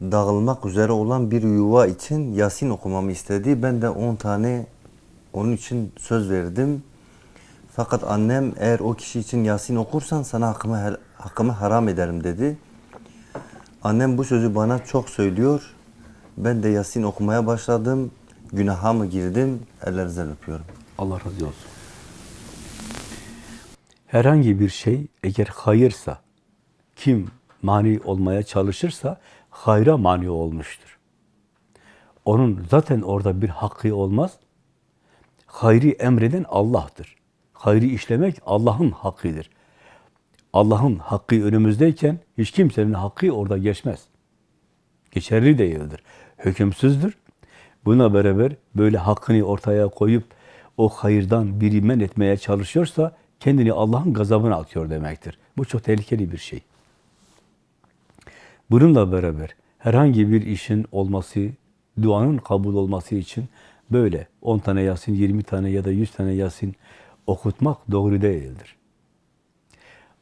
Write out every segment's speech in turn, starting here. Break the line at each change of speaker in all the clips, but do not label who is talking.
dağılmak üzere olan bir yuva için Yasin okumamı istedi. Ben de 10 tane onun için söz verdim. Fakat annem eğer o kişi için Yasin okursan sana hakkımı, hakkımı haram ederim dedi. Annem bu sözü bana çok söylüyor. Ben de Yasin okumaya başladım. Günaha mı girdim? Ellerinizden öpüyorum.
Allah razı olsun. Herhangi bir şey eğer hayırsa, kim mani olmaya çalışırsa hayra mani olmuştur. Onun zaten orada bir hakkı olmaz. Hayri emreden Allah'tır. Hayri işlemek Allah'ın hakkıdır. Allah'ın hakkı önümüzdeyken hiç kimsenin hakkı orada geçmez. Geçerli değildir. Hükümsüzdür. Buna beraber böyle hakkını ortaya koyup o hayırdan biri men etmeye çalışıyorsa kendini Allah'ın gazabına atıyor demektir. Bu çok tehlikeli bir şey. Bununla beraber herhangi bir işin olması, duanın kabul olması için böyle 10 tane Yasin, 20 tane ya da 100 tane Yasin okutmak doğru değildir.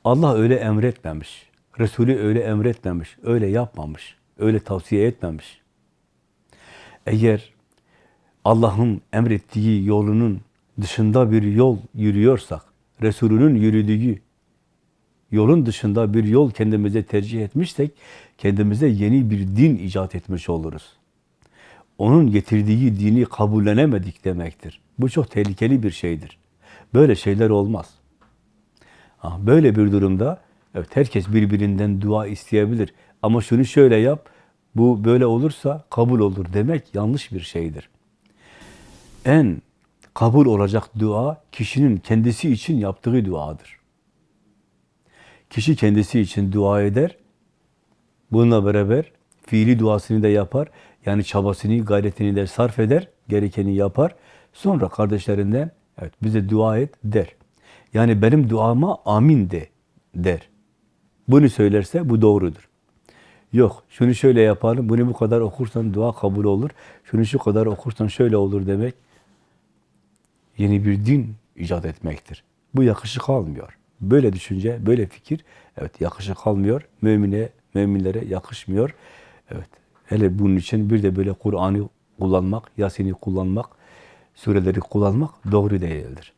Allah öyle emretmemiş. Resulü öyle emretmemiş, öyle yapmamış, öyle tavsiye etmemiş. Eğer Allah'ın emrettiği yolunun dışında bir yol yürüyorsak, Resulünün yürüdüğü yolun dışında bir yol kendimize tercih etmişsek, kendimize yeni bir din icat etmiş oluruz. Onun getirdiği dini kabullenemedik demektir. Bu çok tehlikeli bir şeydir. Böyle şeyler olmaz. Ha, Böyle bir durumda evet herkes birbirinden dua isteyebilir. Ama şunu şöyle yap, bu böyle olursa kabul olur demek yanlış bir şeydir. En kabul olacak dua kişinin kendisi için yaptığı duadır. Kişi kendisi için dua eder. Bununla beraber fiili duasını da yapar. Yani çabasını, gayretini de sarf eder. Gerekeni yapar. Sonra kardeşlerinden evet bize dua et der. Yani benim duama amin de der. Bunu söylerse bu doğrudur. Yok, şunu şöyle yapalım, bunu bu kadar okursan dua kabul olur, şunu şu kadar okursan şöyle olur demek yeni bir din icat etmektir. Bu yakışık almıyor. Böyle düşünce, böyle fikir, evet yakışık almıyor. Mümine, müminlere yakışmıyor. Evet, hele bunun için bir de böyle Kur'an'ı kullanmak, Yasin'i kullanmak, sureleri kullanmak doğru değildir.